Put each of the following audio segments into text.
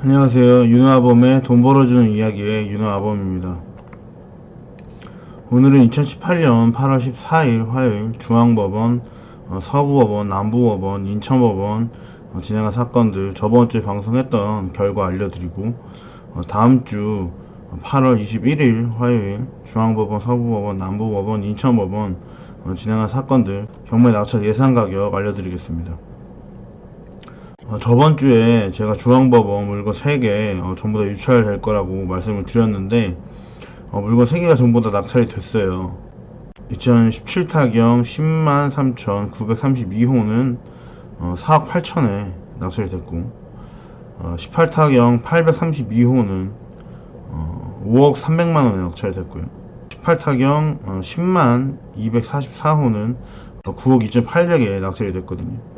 안녕하세요. 윤호아범의 돈 벌어주는 이야기의 윤호아범입니다. 오늘은 2018년 8월 14일 화요일 중앙법원, 어, 서부법원, 남부법원, 인천법원 어, 진행한 사건들 저번 주에 방송했던 결과 알려드리고 어, 다음 주 8월 21일 화요일 중앙법원, 서부법원, 남부법원, 인천법원 어, 진행한 사건들 경매 낙찰 예상 가격 알려드리겠습니다. 어, 저번 주에 제가 중앙법원 물건 3개 어, 전부 다 유찰될 거라고 말씀을 드렸는데 어, 물건 3개가 전부 다 낙찰이 됐어요. 2017타경 10만 3,932호는 어, 4억 8천에 낙찰이 됐고 어, 18타경 832호는 어, 5억 300만원에 낙찰이 됐고요. 18타경 어, 10만 244호는 9억 2,800에 낙찰이 됐거든요.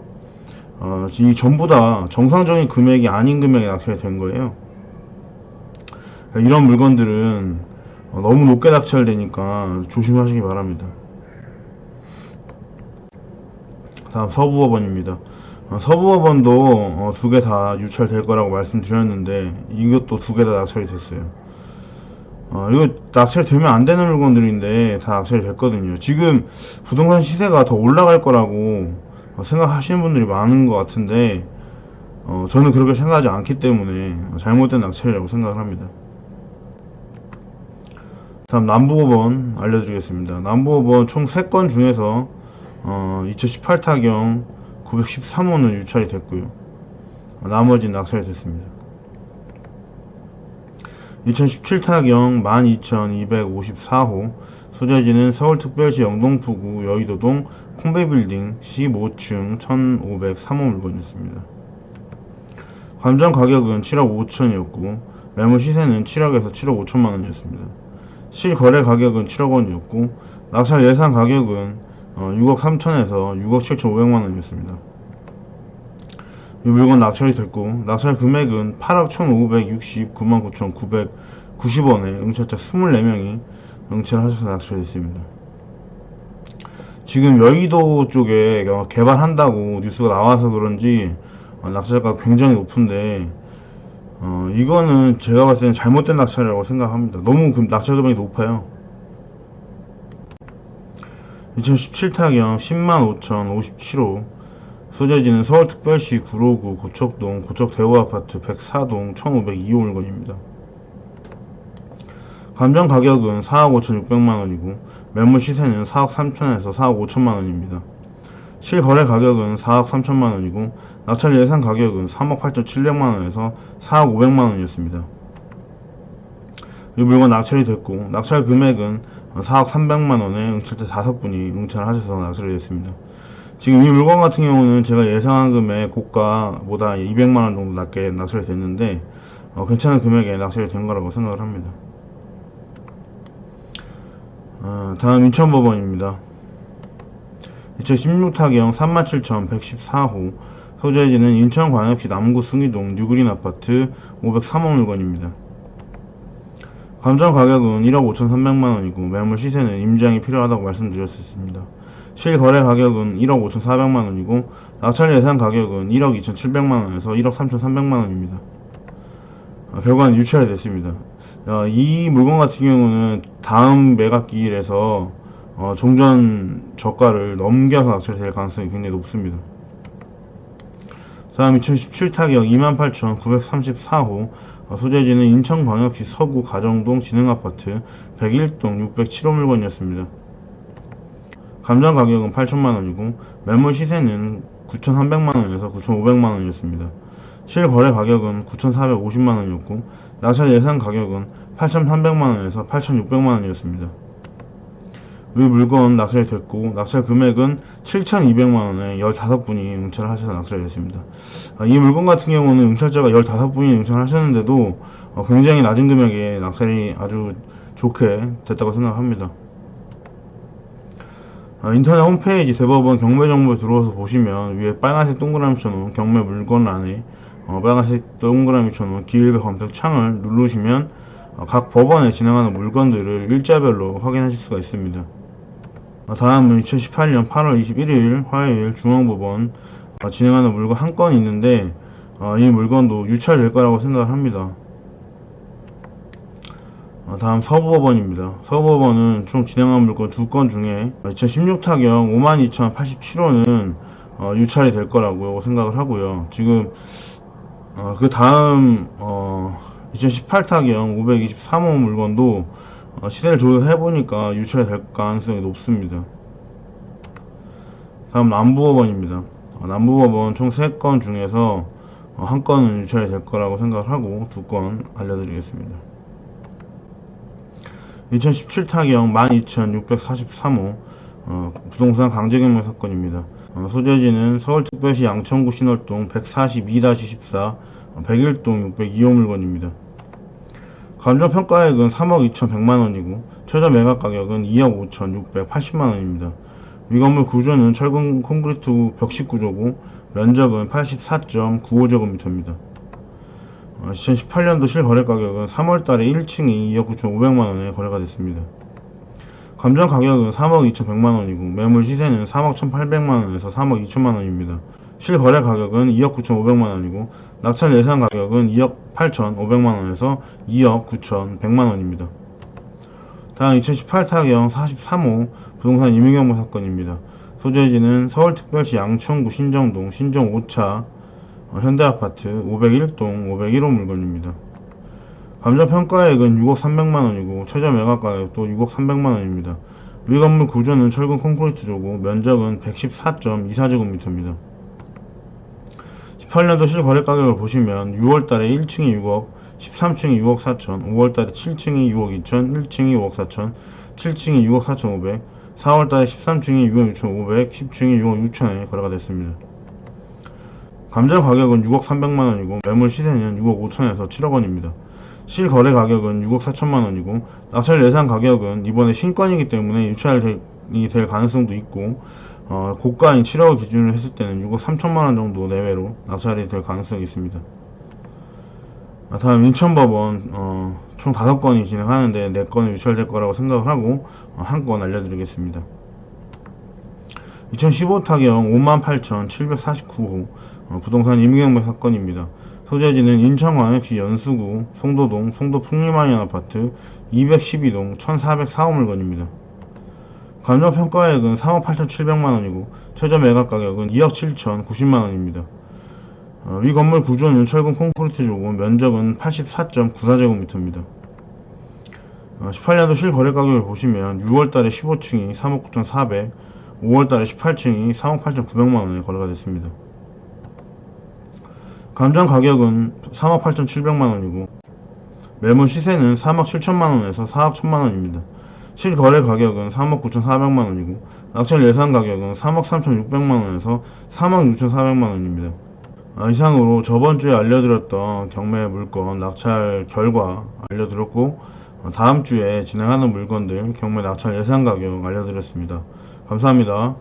어, 이 전부 다 정상적인 금액이 아닌 금액에 낙찰이 된 거예요. 이런 물건들은 어, 너무 높게 낙찰되니까 조심하시기 바랍니다. 다음 서부법원입니다. 어, 서부법원도 두 개 다 유찰될 거라고 말씀드렸는데 이것도 두 개 다 낙찰이 됐어요. 어, 이거 낙찰되면 안 되는 물건들인데 다 낙찰이 됐거든요. 지금 부동산 시세가 더 올라갈 거라고 어, 생각하시는 분들이 많은 것 같은데 어, 저는 그렇게 생각하지 않기 때문에 잘못된 낙찰이라고 생각을 합니다. 다음 남부법원 알려드리겠습니다. 남부법원 총 3건 중에서 어, 2018타경 913호는 유찰이 됐고요. 어, 나머지는 낙찰이 됐습니다. 2017타경 12,254호 소재지는 서울특별시 영동포구 여의도동 콩베빌딩 15층 1,503호 물건이었습니다. 감정 가격은 7억 5천이었고 매물 시세는 7억에서 7억 5천만 원이었습니다. 실거래 가격은 7억 원이었고 낙찰 예상 가격은 6억 3천에서 6억 7천 5백만 원이었습니다. 이 물건 낙찰이 됐고 낙찰 금액은 8억 1,569만 9,990원에 응찰자 24명이 응찰하셔서 낙찰이 됐습니다. 지금 여의도 쪽에 개발한다고 뉴스가 나와서 그런지 어, 낙찰가 굉장히 높은데 어, 이거는 제가 봤을 때는 잘못된 낙찰이라고 생각합니다. 너무 그 낙찰 금액이 높아요. 2017타경 10만 5,057호 소재지는 서울특별시 구로구 고척동 고척대우아파트 104동 1502호 물건입니다. 감정 가격은 4억 5,600만원이고 매물 시세는 4억 3천에서 4억 5천만원입니다. 실거래 가격은 4억 3천만원이고 낙찰 예상 가격은 3억 8천7백만원에서 4억 5백만원이었습니다. 이 물건 낙찰이 됐고 낙찰 금액은 4억 3백만원에 응찰자 5분이 응찰하셔서 낙찰이 됐습니다. 지금 이 물건 같은 경우는 제가 예상한 금액 고가보다 200만원 정도 낮게 낙찰이 됐는데 어, 괜찮은 금액에 낙찰이 된 거라고 생각을 합니다. 어, 다음 인천법원입니다. 2016타경 37,114호 소재지는 인천광역시 남구 승희동 뉴그린 아파트 503호 물건입니다. 감정 가격은 1억 5,300만원이고 매물 시세는 임장이 필요하다고 말씀드렸습니다. 실거래 가격은 1억 5,400만 원이고 낙찰 예상 가격은 1억 2,700만 원에서 1억 3,300만 원입니다. 아, 결과는 유찰이 됐습니다. 어, 이 물건 같은 경우는 다음 매각기일에서 어, 종전 저가를 넘겨서 낙찰될 가능성이 굉장히 높습니다. 다음 2017타경 28,934호 어, 소재지는 인천광역시 서구 가정동 진흥아파트 101동 607호 물건이었습니다. 감정 가격은 8천만원이고 매물 시세는 9,300만원에서 9,500만원이었습니다. 실거래 가격은 9,450만원이었고 낙찰 예상 가격은 8,300만원에서 8,600만원이었습니다. 이 물건 낙찰이 됐고 낙찰 금액은 7,200만원에 15분이 응찰을 하셔서 낙찰이 됐습니다. 아, 이 물건 같은 경우는 응찰자가 15분이 응찰을 하셨는데도 어, 굉장히 낮은 금액에 낙찰이 아주 좋게 됐다고 생각합니다. 아, 인터넷 홈페이지 대법원 경매 정보에 들어와서 보시면 위에 빨간색 동그라미처럼 경매 물건란에 어, 빨간색 동그라미처럼 기일배 검색 창을 누르시면 어, 각 법원에 진행하는 물건들을 일자별로 확인하실 수가 있습니다. 어, 다음은 2018년 8월 21일 화요일 중앙법원 어, 진행하는 물건 한 건이 있는데 어, 이 물건도 유찰될 거라고 생각을 합니다. 어, 다음 서부업원입니다. 서부업원은 총 진행한 물건 두 건 중에 2016 타경 52,087원은 어, 유찰이 될 거라고 생각을 하고요. 지금 어, 그 다음 2018 타경 523호 물건도 어, 시세를 조사해 보니까 유찰이 될 가능성이 높습니다. 다음 남부업원입니다. 어, 남부업원 총 3건 중에서 어, 한 건은 유찰이 될 거라고 생각을 하고 두 건 알려드리겠습니다. 2017 타경 12,643호 어, 부동산 강제경매 사건입니다. 어, 소재지는 서울특별시 양천구 신월동 142-14 101동 602호 물건입니다. 감정평가액은 3억 2,100만원이고 최저 매각 가격은 2억 5,680만원입니다. 위 건물 구조는 철근 콘크리트 벽식 구조고 면적은 84.95제곱미터입니다. 2018년도 실거래 가격은 3월달에 1층이 2억 9,500만원에 거래가 됐습니다. 감정 가격은 3억 2,100만원이고 매물 시세는 3억 1,800만원에서 3억 2천만원입니다. 실거래 가격은 2억 9,500만원이고 낙찰 예상 가격은 2억 8,500만원에서 2억 9,100만원입니다. 다음 2018 타경 43호 부동산 임의경매 사건입니다. 소재지는 서울특별시 양천구 신정동 신정 5차 어, 현대아파트 501동 501호 물건입니다. 감정평가액은 6억 300만원이고 최저 매각 가격도 6억 300만원입니다. 위 건물 구조는 철근 콘크리트조고 면적은 114.24제곱미터입니다. 18년도 실거래 가격을 보시면 6월달에 1층이 6억, 13층이 6억 4천, 5월달에 7층이 6억 2천, 1층이 6억 4천, 7층이 6억 4천 5백, 4월달에 13층이 6억 6천 5백, 10층이 6억 6천에 거래가 됐습니다. 감정 가격은 6억 300만원이고 매물 시세는 6억 5천에서 7억원입니다. 실거래 가격은 6억 4천만원이고 낙찰 예상 가격은 이번에 신건이기 때문에 유찰이 될 가능성도 있고 어, 고가인 7억을 기준으로 했을 때는 6억 3천만원 정도 내외로 낙찰이 될 가능성이 있습니다. 아, 다음 인천법원 어, 총 5건이 진행하는데 4건이 유찰될 거라고 생각을 하고 어, 한 건 알려드리겠습니다. 2015 타경 58,749호 어, 부동산 임의경매 사건입니다. 소재지는 인천광역시 연수구 송도동 송도 풍림아이언 아파트 212동 1404호 물건입니다. 감정평가액은 3억 8,700만원이고 최저 매각 가격은 2억 7,090만원입니다. 어, 위 건물 구조는 철근 콘크리트 조고 면적은 84.94제곱미터입니다. 어, 18년도 실거래 가격을 보시면 6월달에 15층이 3억 9,400, 5월달에 18층이 3억 8,900만원에 거래가 됐습니다. 감정 가격은 3억 8,700만원이고 매물 시세는 3억 7천만원에서 4억 1천만원입니다. 실거래 가격은 3억 9,400만원이고 낙찰 예상 가격은 3억 3,600만원에서 3억 6,400만원입니다. 아, 이상으로 저번주에 알려드렸던 경매 물건 낙찰 결과 알려드렸고 어, 다음주에 진행하는 물건들 경매 낙찰 예상 가격 알려드렸습니다. 감사합니다.